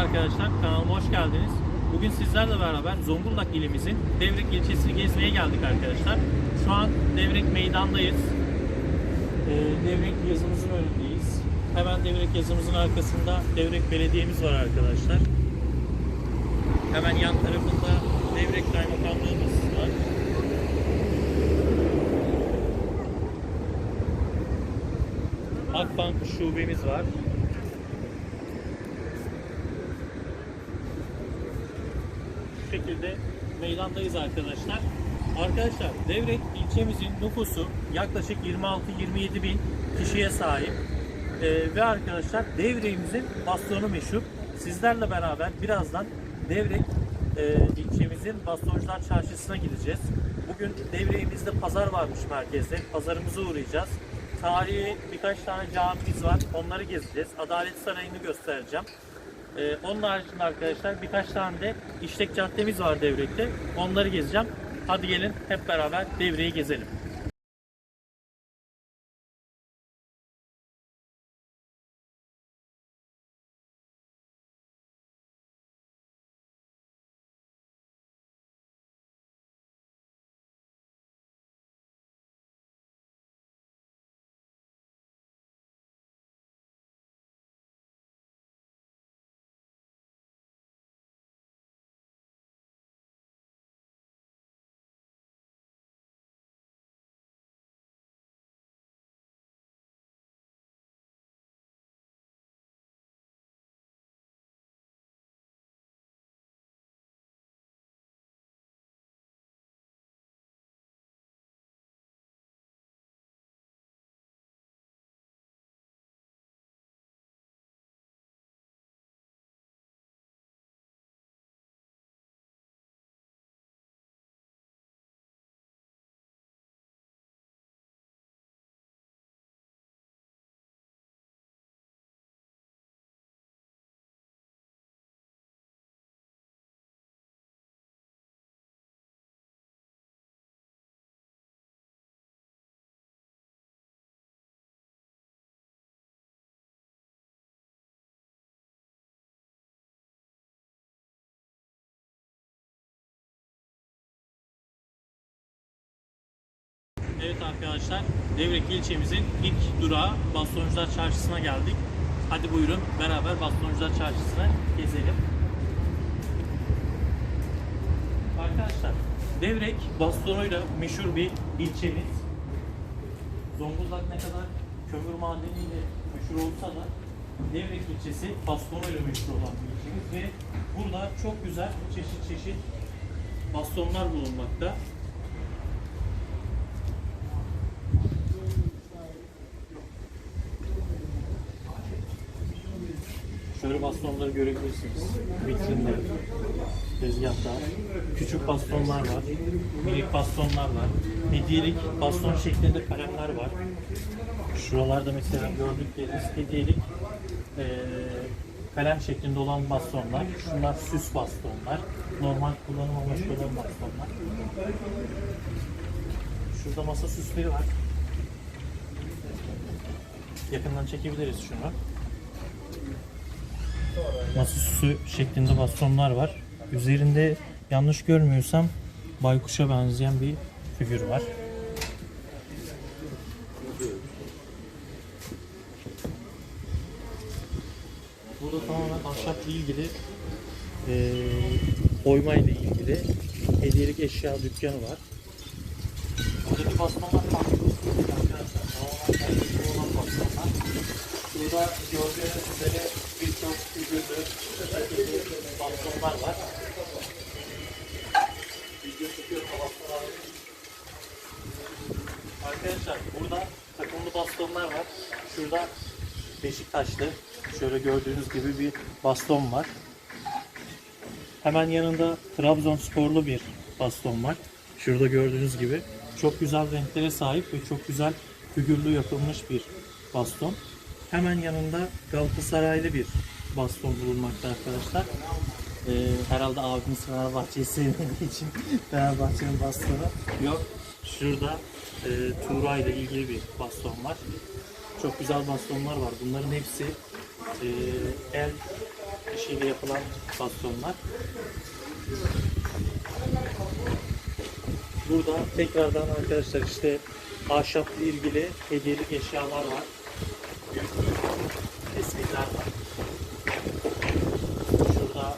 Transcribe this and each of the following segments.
arkadaşlar, kanalıma hoş geldiniz. Bugün sizlerle beraber Zonguldak ilimizin Devrek ilçesini gezmeye geldik arkadaşlar. Şu an Devrek meydandayız. Ee, Devrek yazımızın önündeyiz. Hemen Devrek yazımızın arkasında Devrek Belediye'miz var arkadaşlar. Hemen yan tarafında Devrek Kaymakamlığımız var. Akbank şubemiz var. Şekilde meydandayız arkadaşlar. Arkadaşlar Devrek ilçemizin nüfusu yaklaşık 26-27 bin kişiye sahip. Ee, ve arkadaşlar Devrek'imizin bastonu meşhur. Sizlerle beraber birazdan Devrek e, ilçemizin Bastoncular Çarşısı'na gideceğiz. Bugün Devrek'imizde pazar varmış merkezde. Pazarımıza uğrayacağız. Tarihi birkaç tane camimiz var. Onları gezeceğiz. Adalet Sarayı'nı göstereceğim. Ee, onun haricinde arkadaşlar birkaç tane de işlek caddemiz var Devrek'te. Onları gezeceğim. Hadi gelin hep beraber Devrek'i gezelim. Evet arkadaşlar, Devrek ilçemizin ilk durağı Bastoncular Çarşısı'na geldik. Hadi buyurun beraber Bastoncular Çarşısı'na gezelim. Arkadaşlar, Devrek bastonuyla meşhur bir ilçemiz. Zonguldak ne kadar kömür madeniyle meşhur olsa da Devrek ilçesi bastonuyla meşhur olan bir ilçemiz ve burada çok güzel çeşit çeşit bastonlar bulunmakta. Şöyle bastonları görebilirsiniz. Vitrinde, tezgahta. Küçük bastonlar var. Minik bastonlar var. Hediyelik baston şeklinde kalemler var. Şuralarda mesela gördükleriniz hediyelik eee, kalem şeklinde olan bastonlar. Şunlar süs bastonlar. Normal kullanım amaçlı olan bastonlar. Şurada masa süsleri var. Yakından çekebiliriz şunu masa süsü şeklinde bastonlar var. Üzerinde yanlış görmüyorsam baykuşa benzeyen bir figür var. Burada tamamen ahşapla ilgili eee oyma ilgili hediyelik eşya dükkanı var. Buradaki bastonlar farklı. Tamamen olan bastonlar. Burada gördüğünüz üzere bastonlar var. Arkadaşlar burada takımlı bastonlar var. Şurada Beşiktaşlı şöyle gördüğünüz gibi bir baston var. Hemen yanında Trabzonsporlu bir baston var. Şurada gördüğünüz gibi çok güzel renklere sahip ve çok güzel figürlü yapılmış bir baston. Hemen yanında Galatasaraylı bir baston bulunmakta arkadaşlar. Ee, herhalde abimiz Fenerbahçe'yi sevmediği için Fenerbahçe'nin bastonu yok. Şurada e, Tuğra ile ilgili bir baston var. Çok güzel bastonlar var. Bunların hepsi e, el işi işiyle yapılan bastonlar. Burada tekrardan arkadaşlar işte ahşapla ilgili hediyelik eşyalar var. Tesbihler var. Şurada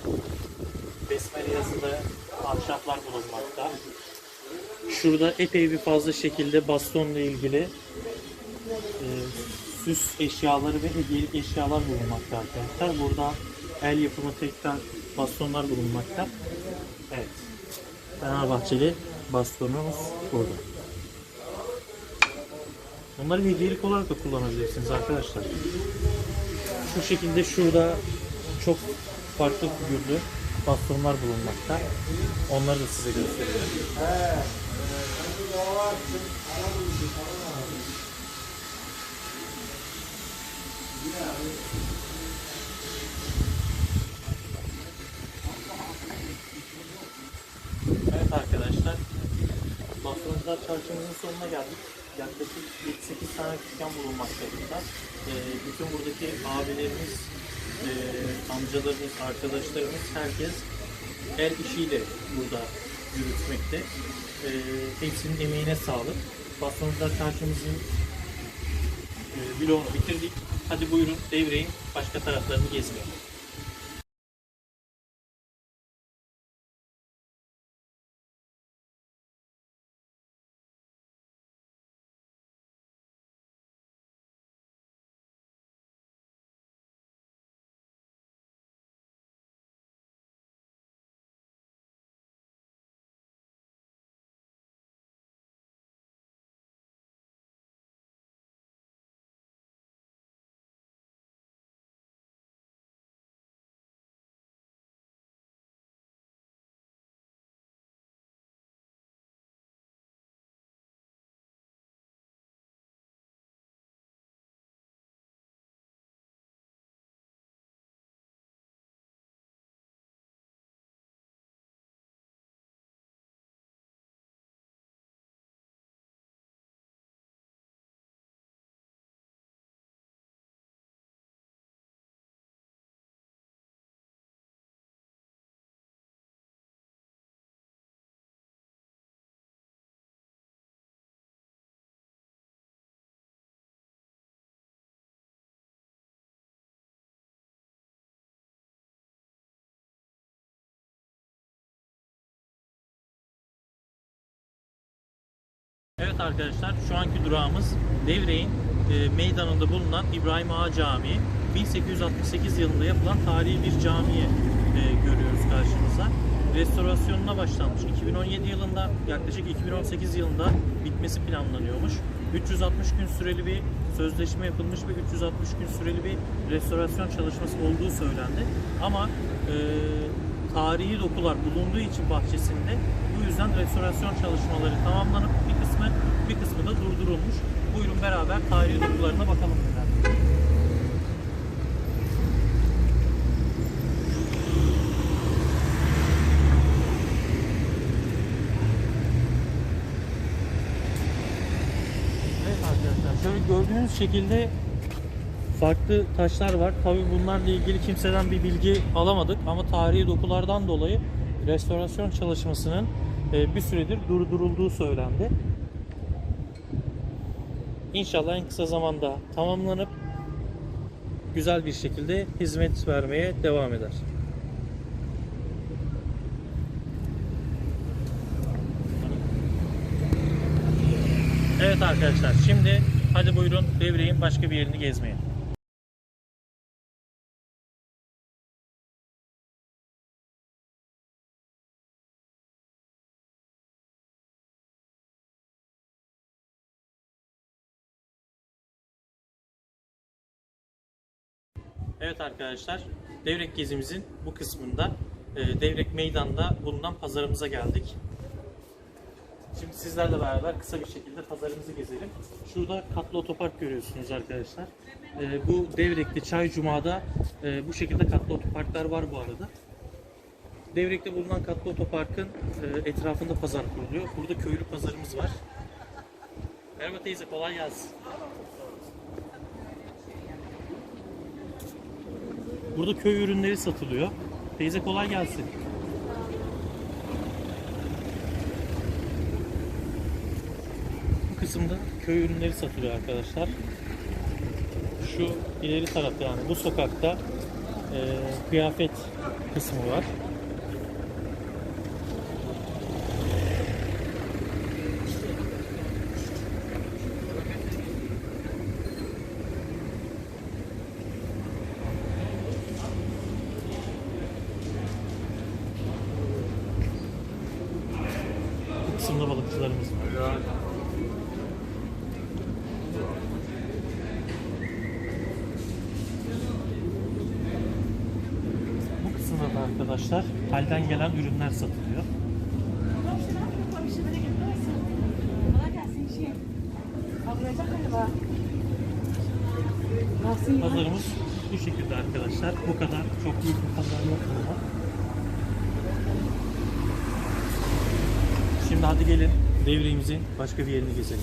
besmele yazılı ahşaplar bulunmakta. Şurada epey bir fazla şekilde bastonla ilgili e, süs eşyaları ve hediyelik eşyalar bulunmakta arkadaşlar. Burada el yapımı tekrar bastonlar bulunmakta. Evet. Fenerbahçeli bastonumuz burada. Bunları hediyelik olarak da kullanabilirsiniz arkadaşlar. Şu şekilde şurada çok farklı figürlü bastonlar bulunmakta. Onları da size göstereceğim. Evet arkadaşlar, Bastoncular Çarşımızın sonuna geldik. Yaklaşık 7-8 tane dükkan bulunmakta burada. Ee, bütün buradaki abilerimiz, e, amcalarımız, arkadaşlarımız, herkes el işiyle burada yürütmekte. Ee, hepsinin emeğine sağlık. Bastoncular Çarşımızın e, vlogunu bitirdik. Hadi buyurun devreyin başka taraflarını gezmeye. Evet arkadaşlar şu anki durağımız Devreğin e, meydanında bulunan İbrahim Ağa Camii. 1868 yılında yapılan tarihi bir camiyi e, görüyoruz karşımıza. Restorasyonuna başlanmış 2017 yılında yaklaşık 2018 yılında bitmesi planlanıyormuş. 360 gün süreli bir sözleşme yapılmış ve 360 gün süreli bir restorasyon çalışması olduğu söylendi. Ama e, tarihi dokular bulunduğu için bahçesinde bu yüzden restorasyon çalışmaları tamamlanıp durdurulmuş. Buyurun beraber tarihi dokularına bakalım şöyle gördüğünüz şekilde farklı taşlar var. Tabii bunlarla ilgili kimseden bir bilgi alamadık ama tarihi dokulardan dolayı restorasyon çalışmasının e, bir süredir durdurulduğu söylendi. İnşallah en kısa zamanda tamamlanıp güzel bir şekilde hizmet vermeye devam eder. Evet arkadaşlar şimdi hadi buyurun devreyin başka bir yerini gezmeye. Evet arkadaşlar, Devrek gezimizin bu kısmında e, Devrek Meydan'da bulunan pazarımıza geldik. Şimdi sizlerle beraber kısa bir şekilde pazarımızı gezelim. Şurada katlı otopark görüyorsunuz arkadaşlar. E, bu Devrek'te Çay Cuma'da e, bu şekilde katlı otoparklar var bu arada. Devrek'te bulunan katlı otoparkın etrafında pazar kuruluyor. Burada köylü pazarımız var. Merhaba teyze kolay gelsin. Burada köy ürünleri satılıyor. Teyze kolay gelsin. Bu kısımda köy ürünleri satılıyor arkadaşlar. Şu ileri tarafta yani bu sokakta e, kıyafet kısmı var. Kısımda balıkçılarımız var. Bu kısımda da arkadaşlar halden gelen ürünler satılıyor. Pazarımız bu şekilde arkadaşlar. Bu kadar çok büyük bir pazar yok burada. Şimdi hadi gelin devrimizin başka bir yerini gezelim.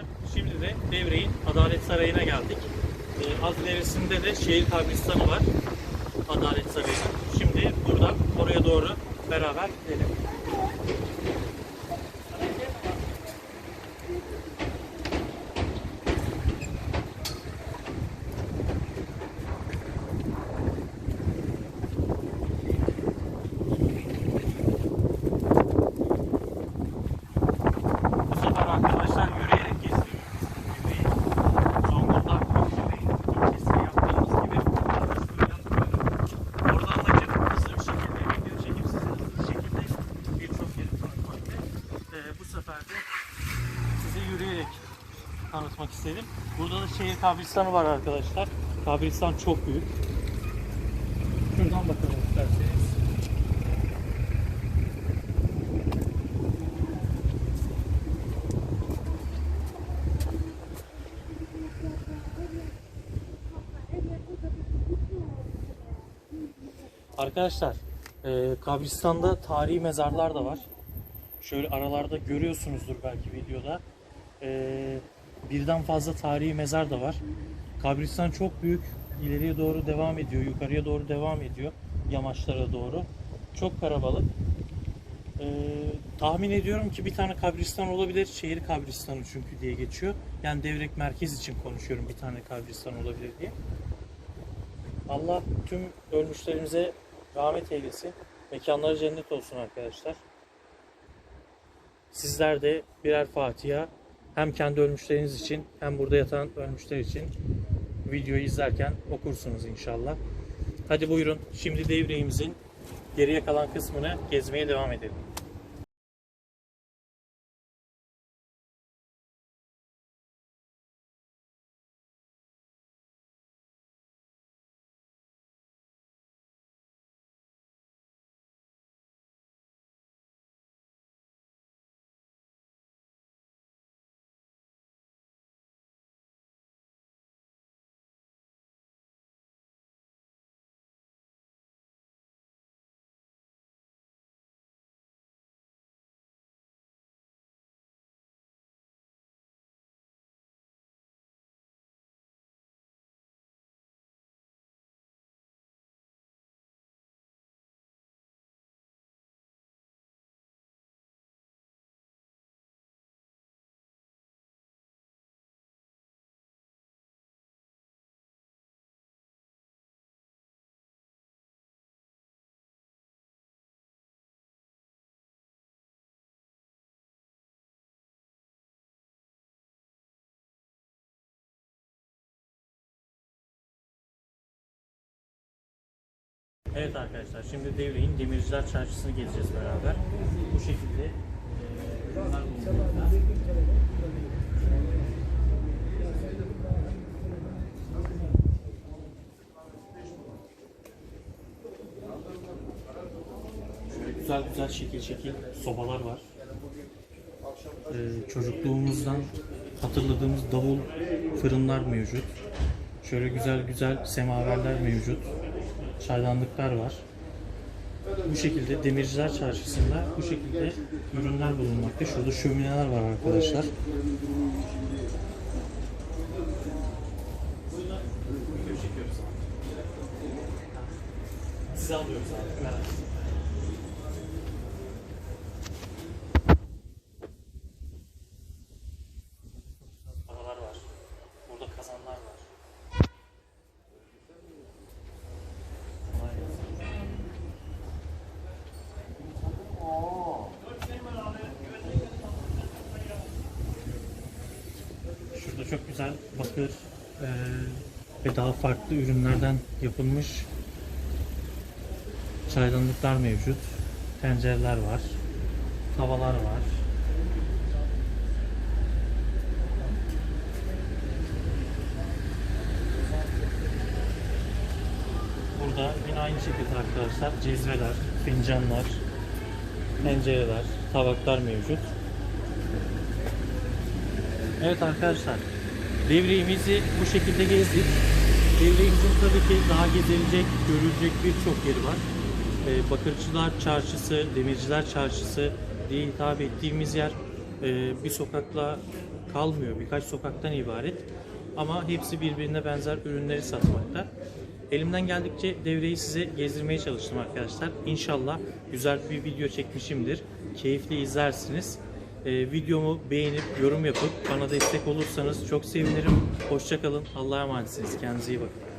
Arkadaşlar şimdi de Devre'nin Adalet Sarayı'na geldik. Ee, az ilerisinde de şehir kabristanı var. Adalet Sarayı'nın. Şimdi buradan oraya doğru beraber gidelim. Bu sefer arkadaşlar yürüyerek geziyoruz. Yürüyerek. Zonguldak Yürüyerek ilçesine yaptığımız gibi Oradan da hızlı bir şekilde video çekip size hızlı bir şekilde birçok yeri tanıtmakta. Ee, bu sefer de size yürüyerek tanıtmak istedim. Burada da şehir kabristanı var arkadaşlar. Kabristan çok büyük. Şuradan bakalım isterseniz. Arkadaşlar, e, kabristan'da tarihi mezarlar da var. Şöyle aralarda görüyorsunuzdur belki videoda. E, birden fazla tarihi mezar da var. Kabristan çok büyük. İleriye doğru devam ediyor, yukarıya doğru devam ediyor. Yamaçlara doğru. Çok kalabalık. E, tahmin ediyorum ki bir tane kabristan olabilir. Şehir kabristanı çünkü diye geçiyor. Yani Devrek merkez için konuşuyorum bir tane kabristan olabilir diye. Allah tüm ölmüşlerimize rahmet eylesin. Mekanları cennet olsun arkadaşlar. Sizler de birer Fatiha hem kendi ölmüşleriniz için hem burada yatan ölmüşler için videoyu izlerken okursunuz inşallah. Hadi buyurun şimdi devreğimizin geriye kalan kısmını gezmeye devam edelim. Evet arkadaşlar şimdi Devre'nin Demirciler Çarşısı'nı gezeceğiz beraber. Bu şekilde e. Şöyle güzel güzel şekil şekil sobalar var. Ee, çocukluğumuzdan hatırladığımız davul fırınlar mevcut. Şöyle güzel güzel semaverler mevcut. Çaydanlıklar var. Bu şekilde Demirciler Çarşısı'nda bu şekilde ürünler bulunmakta. Şurada şömineler var arkadaşlar. Sizi alıyoruz abi. Merak etmeyin. Paralar var. Burada kazanlar var. Kolay gelsin. Şurada çok güzel bakır eee, ve daha farklı ürünlerden yapılmış çaydanlıklar mevcut. Tencereler var. Tavalar var. Burada yine aynı şekilde arkadaşlar cezveler, fincanlar, tencereler, tabaklar mevcut. Evet arkadaşlar, devriğimizi bu şekilde gezdik. Devriğimizin tabii ki daha gezilecek, görülecek birçok yeri var. Ee, Bakırcılar Çarşısı, Demirciler Çarşısı diye hitap ettiğimiz yer e, bir sokakla kalmıyor, birkaç sokaktan ibaret. Ama hepsi birbirine benzer ürünleri satmakta. Elimden geldikçe devreyi size gezdirmeye çalıştım arkadaşlar. İnşallah güzel bir video çekmişimdir. Keyifli izlersiniz. Ee, videomu beğenip yorum yapıp bana destek olursanız çok sevinirim. Hoşçakalın. Allah'a emanetsiniz. Kendinize iyi bakın.